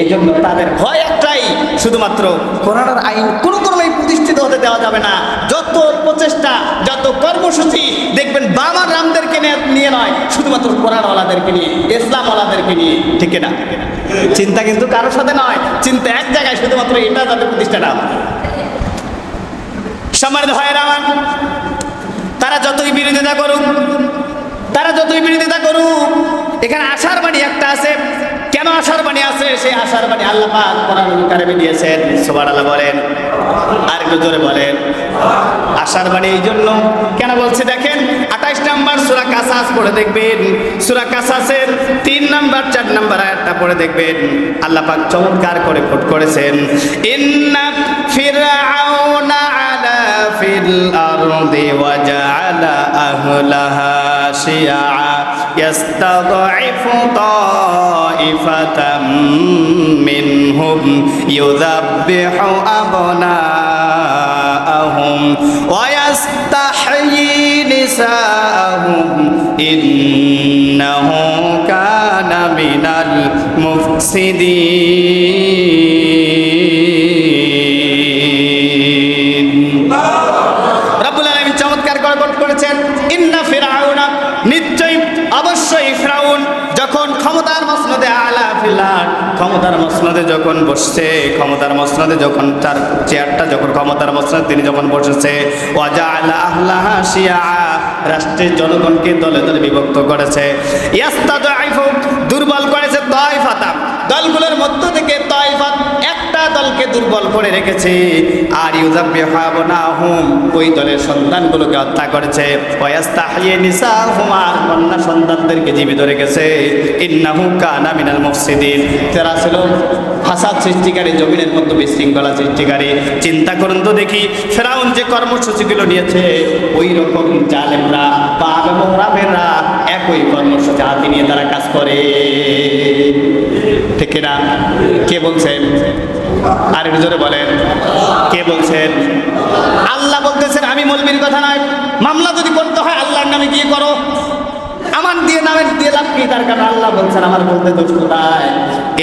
এই জন্য তাদের ভয় একটাই, শুধুমাত্র কোরআনের আইন কোনো ক্রমেই প্রতিষ্ঠিত হতে দেওয়া যাবে না যত প্রচেষ্টা, যত কর্মসূচি, দেখবেন বাবা রামদেরকে নিয়ে- নিয়ে শুধুমাত্র কোরআনওয়ালাদেরকে নিয়ে, ইসলামওয়ালাদেরকে নিয়ে, ঠিক না চিন্তা কিন্তু কারোর সাথে নয়, চিন্তা এক জায়গায় শুধুমাত্র এটা যাতে প্রতিষ্ঠা না হয়। সম্মানিত হয় আমার, তারা যতই বিরোধিতা করুক, তারা যতই বিরোধিতা করুক, এখানে আশার বাণী একটা আছে আশার বাণী আছে, সেই আশার বাণী আল্লাহ পাক কোরআন কারিমে দিয়েছেন। সুবহানাল্লাহ বলেন আর একটু জোরে বলেন, আশার বাণী এই জন্য কেন বলছে দেখেন, আঠাইশ নাম্বার সুরা কাসাস পড়ে দেখবেন, সুরা কাসাসের তিন নাম্বার, চার নাম্বার আয়াতটা পড়ে দেখবেন, আল্লাহ পাক চমৎকার করে কোট করেছেন, ইন্না ফিরআউনা আলা ফিল আরদি ওয়াজআলা আহলাহা শিয়াআ يستضعف طائفة منهم يذبح أبناءهم ويستحيي نساءهم. إنه كان من المفسدين. ক্ষমতার মসনদে আলা ক্ষমতার মসনদে যখন বসছে, ক্ষমতার মসনদে যখন তার চেয়ারটা যখন ক্ষমতার মসনদে তিনি যখন বসেছে ওয়াজা আলা আহলা রাষ্ট্রের জনগণকে দলে দলে বিভক্ত করেছে। ইয়াস্তাদাইফু দুর্বল করেছে তাইফাতা দলগুলোর মধ্য থেকে তাইফাত একটা দলকে দুর্বল করে রেখেছে। আর ইউজাবিহাবনাহুম ওই দলের সন্তানগুলোকে হত্যা করেছে। ওয়াস্তাহিয়ে নিসাহুম, আর কন্যা সন্তানদেরকে জীবিত রেখেছে। ইন্নাহু কানা মিনাল মুফসিদিন। তারা ছিল ফাসাদ সৃষ্টিকারী, জমিনের মধ্যে বিশৃঙ্খলা সৃষ্টিকারী। চিন্তা করুন তো দেখি, ফেরাউন যে কর্মসূচিগুলো নিয়েছে ওই রকম জালেমরা পাপ এবং একই কর্মসূচি হাতে নিয়ে তারা কাজ করে। ঠিক না কে বলছেন আর জোরে বলেন, কে বলছেন? আল্লাহ বলতেছেন, আমি মলবির কথা নয়। মামলা যদি করতে হয়, আল্লাহর নামে গিয়ে করো। আমার দিয়ে নামে দিয়ে লাভ কি? তার কারণ আল্লাহ বলছেন, আমার বলতে দোষ কোথায়?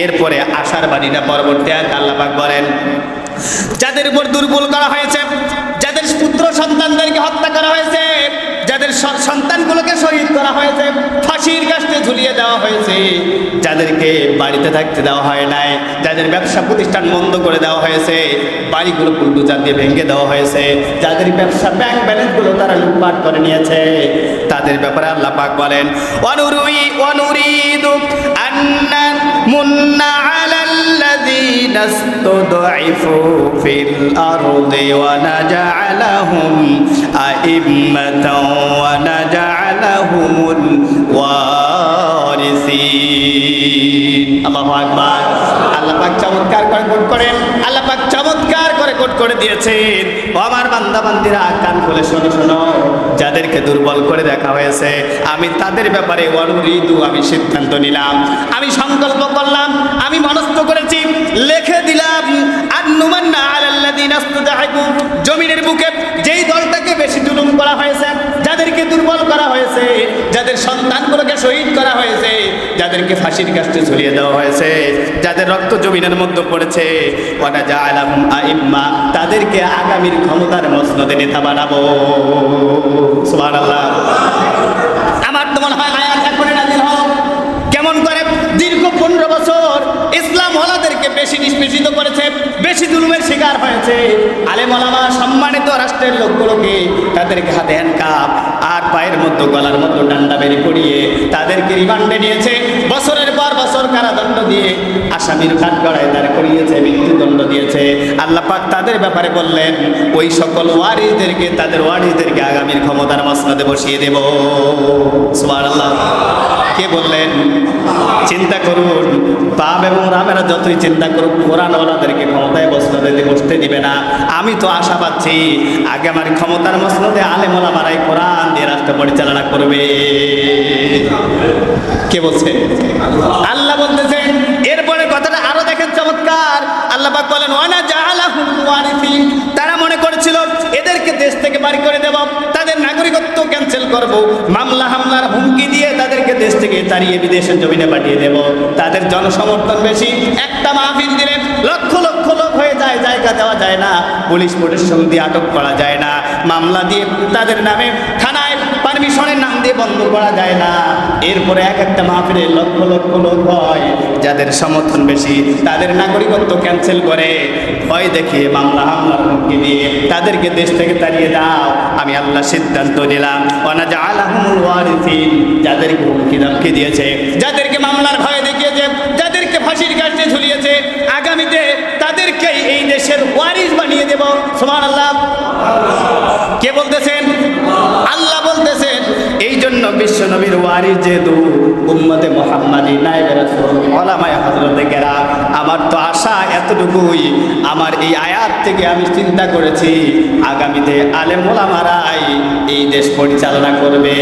এরপরে আশার বাণীটা পরবর্তী আয়াত আল্লাহ পাক বলেন, যাদের উপর দুর্বল করা হয়েছে, যাদের পুত্র সন্তানদেরকে হত্যা করা হয়েছে, যাদের সন্তানগুলোকে শহীদ করা হয়েছে, ফাঁসির ঝুলিয়ে দেওয়া হয়েছে। যাদেরকে বাড়িতে থাকতে দেওয়া হয় নাই, যাদের ব্যবসা প্রতিষ্ঠান বন্ধ করে দেওয়া হয়েছে, বাড়িগুলো বুলডোজার দিয়ে ভেঙে দেওয়া হয়েছে, যাদের ব্যবসা ব্যাংক ব্যালেন্সগুলো তারা লুটপাট করে নিয়েছে, তাদের ব্যাপারে আল্লাহ পাক বলেন অনুরুই অনুরিদু আন্না মুন্না আলাল্লাযীনা ইসতুদঈফু ফিল আরদি ওয়া নাজআলাহুম আইম্মাতাও ওয়া চমৎকার করে করে দিয়েছেন। আমার কান শোনো যাদেরকে দুর্বল করে দেখা হয়েছে, আমি তাদের ব্যাপারে আমি সিদ্ধান্ত নিলাম। আমি সংকল্প করলাম, আমি মনস্থ করেছি, লিখে দিলাম আলাল্লাযিনা ইসতাদাইবু জমিনের বুকে যেই দলটাকে বেশি জুলুম করা হয়েছে, যাদেরকে দুর্বল করা হয়েছে, যাদের সন্তানগুলোকে শহীদ করা হয়েছে যাদেরকে ফাঁসির কাছে ঝুলিয়ে দেওয়া হয়েছে, যাদের রক্ত জমিনের মধ্যে পড়েছে ওয়ানা জাআলাহুম আইম্মা, তাদেরকে আগামীর ক্ষমতার মসনদে নেতা বানাবো। সুবহানাল্লাহ। আমার তো মনে হয় আয়াত এখনই নাজিল হও কেমন করে দীর্ঘ পনেরো বছর ইসলাম ওলাদেরকে বেশি নিষ্পেষিত করেছে, বেশি জুলুমের শিকার হয়েছে। আলেম ওলামা সম্মানিত রাষ্ট্রের লোকগুলোকে তাদেরকে হাতে হ্যান্ডকাপ পায়ের মধ্যে, গলার মধ্যে ডান্ডা বেরি করিয়ে তাদেরকে রিমান্ডে নিয়েছে। বছরের পর বছর কারাদণ্ড দিয়ে আসামির কাঠ গড়ায় দাঁড় করিয়েছে, মৃত্যুদণ্ড দিয়েছে। আল্লাহ পাক তাদের ব্যাপারে বললেন, ওই সকল ওয়ারিসদেরকে, তাদের ওয়ারিসদেরকে আগামীর ক্ষমতার মসনদে বসিয়ে দেব। সুবহানাল্লাহ। কে বললেন? চিন্তা করুন। এবং রামেরা যতই চিন্তা করুক, কোরআনওয়ালাদেরকে ক্ষমতায় মসনদে বসতে দিবে না। আমি তো আশা পাচ্ছি, আগে আমার ক্ষমতার মসনদে আলেমলা মারাই কোরআন দিয়ে রাষ্ট্র পরিচালনা করবে। কে বলছে? আল্লাহ বলতেছেন এরপরে কথাটা আরও দেখেন চমৎকার। আল্লাহ বলেন, ওয়ানা জাআলাহুম ওয়ারিসিন। তারা মনে করেছিল, এদেরকে দেশ থেকে বাড়ি করে দেব, তাদের নাগরিকত্ব ক্যান্সেল করব। মামলা, হামলার দেশ থেকে তাড়িয়ে বিদেশের জমিনে পাঠিয়ে দেব। তাদের জনসমর্থন বেশি। একটা মাহফিল দিলে লক্ষ লক্ষ লোক হয়ে যায়, জায়গা দেওয়া যায় না। পুলিশ প্রশাসন দিয়ে আটক করা যায় না। মামলা দিয়ে তাদের নামে থানায় পারমিশনের দিয়ে বন্ধ করা যায় না। এরপরে এক একটা মাহফিলে লক্ষ লক্ষ লোক হয়, যাদের সমর্থন বেশি, তাদের নাগরিকত্ব ক্যান্সেল করে। ভয় দেখিয়ে মামলা হামলার হুমকি দিয়ে তাদেরকে দেশ থেকে তাড়িয়ে দাও। আমি আল্লাহ সিদ্ধান্ত নিলাম। অনাজা আলাহুল ওয়ারিসিন, যাদেরকে হুমকি ধামকি দিয়েছে, যাদেরকে মামলার ভয় দেখিয়েছে, যাদেরকে ফাঁসির কাছে ঝুলিয়েছে, আগামীতে তাদেরকে এই দেশের ওয়ারিস বানিয়ে দেব। সুমান আল্লাহ কে বলতেছেন বিশ্ব নবীর ওয়ারিস যেহেতু উম্মতে মোহাম্মদী নাইবে রাসূল হজরতে গেরা আমার তো আশা এতটুকুই, আমার এই আয়াত থেকে আমি চিন্তা করেছি, আগামীতে আলেম ওলামারাই এই দেশ পরিচালনা করবে।